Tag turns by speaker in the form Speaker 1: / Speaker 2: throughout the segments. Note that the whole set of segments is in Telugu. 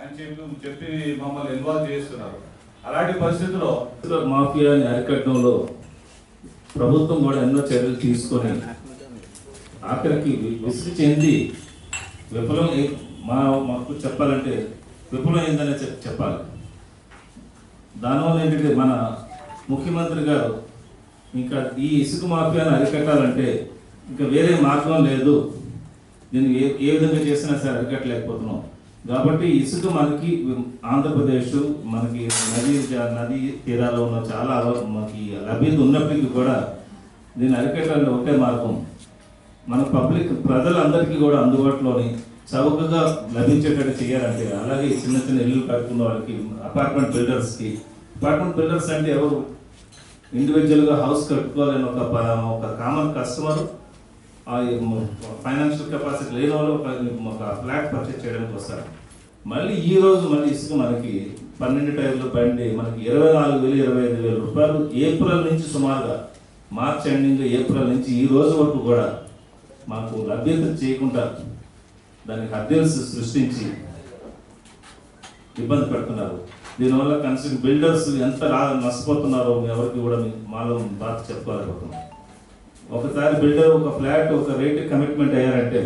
Speaker 1: అని చెప్పి మమ్మల్ని ఇన్వాల్వ్ చేస్తున్నారు. అలాంటి పరిస్థితుల్లో
Speaker 2: మాఫియాని అరికట్టడంలో ప్రభుత్వం కూడా ఎన్నో చర్యలు తీసుకొని ఆఖరికి వి- విసుగు చెంది విఫలం మా మాకు చెప్పాలంటే విఫలమైందనే చెప్- చెప్పాలి. దానివల్ల ఏంటంటే మన ముఖ్యమంత్రి గారు ఇంకా ఈ ఇసుక మాఫియాను అరికట్టాలంటే ఇంకా వేరే మార్గం లేదు. నేను ఏ ఏ విధంగా చేసినా సరే అరికట్టలేకపోతున్నాం. కాబట్టి ఇసుక మనకి ఆంధ్రప్రదేశ్ మనకి నది నది తీరాల్లో ఉన్న చాలా మనకి లభ్యత ఉన్నప్పటికీ కూడా దీన్ని అరికట్టాలంటే ఒకే మార్గం. మన పబ్లిక్ ప్రజలందరికీ కూడా అందుబాటులోని చౌకగా లభించేటట్టు చేయాలంటే అలాగే చిన్న చిన్న ఇల్లు కట్టుకున్న వాళ్ళకి అపార్ట్మెంట్ బిల్డర్స్కి అపార్ట్మెంట్ బిల్డర్స్ అంటే ఎవరు? ఇండివిజువల్గా హౌస్ కట్టుకోవాలని ఒక ఒక కామన్ కస్టమర్ ఫైనాన్షియల్ కెపాసిటీ లేని వాళ్ళు ఒక ఒక ఫ్లాట్ పర్చేస్ చేయడానికి వస్తారు. మళ్ళీ ఈ రోజు మళ్ళీ ఇసుక మనకి పన్నెండు టైర్లు బండి మనకి ఇరవై నాలుగు వేలు ఇరవై ఐదు వేల రూపాయలు ఏప్రిల్ నుంచి సుమారుగా మార్చ్ ఎండింగ్ ఏప్రిల్ నుంచి ఈ రోజు వరకు కూడా మాకు లభ్యత చేయకుండా దానికి హద్దులు సృష్టించి ఇబ్బంది పెడుతున్నారు. దీనివల్ల కన్స్ట్రక్షన్ బిల్డర్స్ ఎంత రా నష్టపోతున్నారో ఎవరికి కూడా మాలో బాధ చెప్పుకోలేకపోతున్నాం. ఒకసారి బిల్డర్ ఒక ఫ్లాట్ ఒక రేట్ కమిట్మెంట్ అయ్యారంటే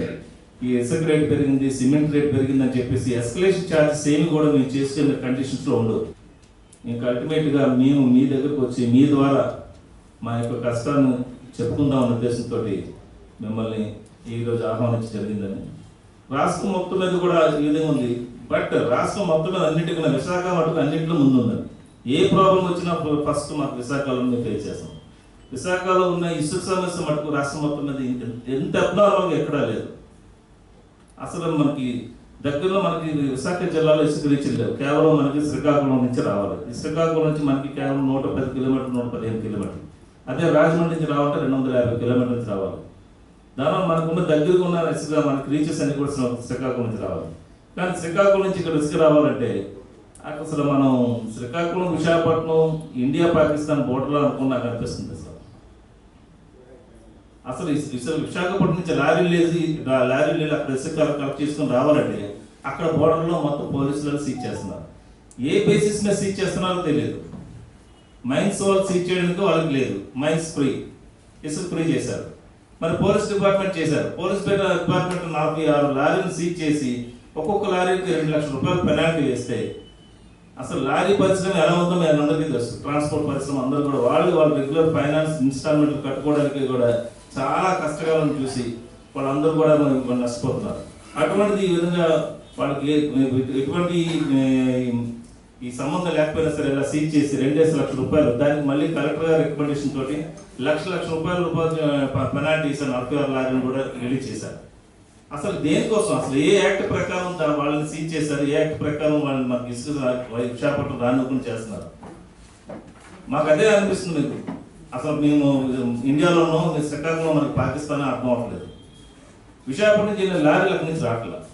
Speaker 2: ఈ ఇసుక రేట్ పెరిగింది సిమెంట్ రేట్ పెరిగింది అని చెప్పేసి ఎస్కలేషన్ ఛార్జెస్ ఏమి కూడా మేము చేసుకునే కండిషన్స్లో ఉండదు ఇంకా అల్టిమేట్గా మేము మీ దగ్గరకు వచ్చి మీ ద్వారా మా యొక్క కష్టాన్ని చెప్పుకుందాం అనే ఉద్దేశంతో మిమ్మల్ని ఈ రోజు జరిగిందని రాష్ట్రం మొత్తం మీద కూడా ఈ విధంగా ఉంది. బట్ రాష్ట్రం మొత్తం మీద అన్నిటికన్నా విశాఖ మటుకు అన్నింటిలో ముందు ఏ ప్రాబ్లం వచ్చినా ఫస్ట్ మాకు విశాఖలో మేము ఫేస్ చేస్తాం. విశాఖలో ఉన్న ఇసుక సమస్య మటుకు రాష్ట్రం మొత్తం మీద ఎంత అబ్నార్మల్గా ఎక్కడా లేదు. అసలు మనకి దగ్గరలో మనకి విశాఖ జిల్లాలో ఇసుక రీచ్లు లేవు కేవలం మనకి శ్రీకాకుళం నుంచి రావాలి. ఈ శ్రీకాకుళం నుంచి మనకి కేవలం నూట పది కిలోమీటర్లు నూట పదిహేను కిలోమీటర్లు అదే రాజమండ్రి నుంచి రావాలంటే రెండు వందల యాభై కిలోమీటర్ల నుంచి రావాలి. దానివల్ల మనకున్న దగ్గరగా ఉన్న ఇసుక మనకి రీచెస్ అన్ని కూడా శ్రీకాకుళం నుంచి రావాలి. కానీ శ్రీకాకుళం నుంచి ఇక్కడ ఇసుక రావాలంటే అసలు మనం శ్రీకాకుళం విశాఖపట్నం ఇండియా పాకిస్తాన్ బోర్డర్లో అనుకున్నా నాకు అనిపిస్తుంది అసలు అసలు విశాఖపట్నం నుంచి లారీలు లేసి లారీలు వెళ్ళి అక్కడ ఇసుక కలెక్ట్ చేసుకొని రావాలంటే అక్కడ బోర్డర్లో మొత్తం పోలీసులు సీజ్ చేస్తున్నారు. ఏ బేసిస్ మీద సీజ్ చేస్తున్నారో తెలియదు. మైన్స్ వాళ్ళు సీజ్ చేయడానికి వాళ్ళకి లేదు. మైన్స్ ఫ్రీ ఇసుక ఫ్రీ చేశారు. మరి పోలీస్ డిపార్ట్మెంట్ చేశారు. పోలీస్ డిపార్ట్మెంట్ నలభై ఆరు లారీలు సీజ్ చేసి ఒక్కొక్క లారీకి రెండు లక్షల రూపాయలు పెనాల్టీ వేస్తే అసలు లారీ పరిశ్రమ ఎలా ఉందో మేము అందరికీ తెలుసు. ట్రాన్స్పోర్ట్ పరిశ్రమ అందరూ కూడా వాళ్ళు వాళ్ళ రెగ్యులర్ ఫైనాన్స్ ఇన్స్టాల్మెంట్లు కట్టుకోవడానికి కూడా చాలా కష్టకాలను చూసి వాళ్ళందరూ కూడా మనం నష్టపోతున్నారు. అటువంటిది ఈ విధంగా వాళ్ళకి ఎటువంటి ఈ సంబంధం లేకపోయినా సరే ఇలా సీజ్ చేసి రెండేసి లక్షల రూపాయలు దానికి మళ్ళీ కలెక్టర్ గారి రికమెండేషన్ తోటి లక్ష లక్ష రూపాయల రూపాయలు పెనాల్టీస్ నలభై ఆరు లారీని కూడా రిలీజ్ చేశారు. అసలు దేనికోసం? అసలు ఏ యాక్ట్ ప్రకారం దా- వాళ్ళని సీజ్ చేశారు? ఏ యాక్ట్ ప్రకారం వాళ్ళని మాకు ఇసుక విశాఖపట్నం రానుకుని చేస్తున్నారు? మాకు అదే అనిపిస్తుంది మీకు. అసలు మేము ఇండియాలోనూ శ్రీకాకుళంలో మనకి పాకిస్తాన్ అర్థం అవ్వట్లేదు. విశాఖపట్నం జిల్లా వెళ్ళిన నుంచి రావట్లేదు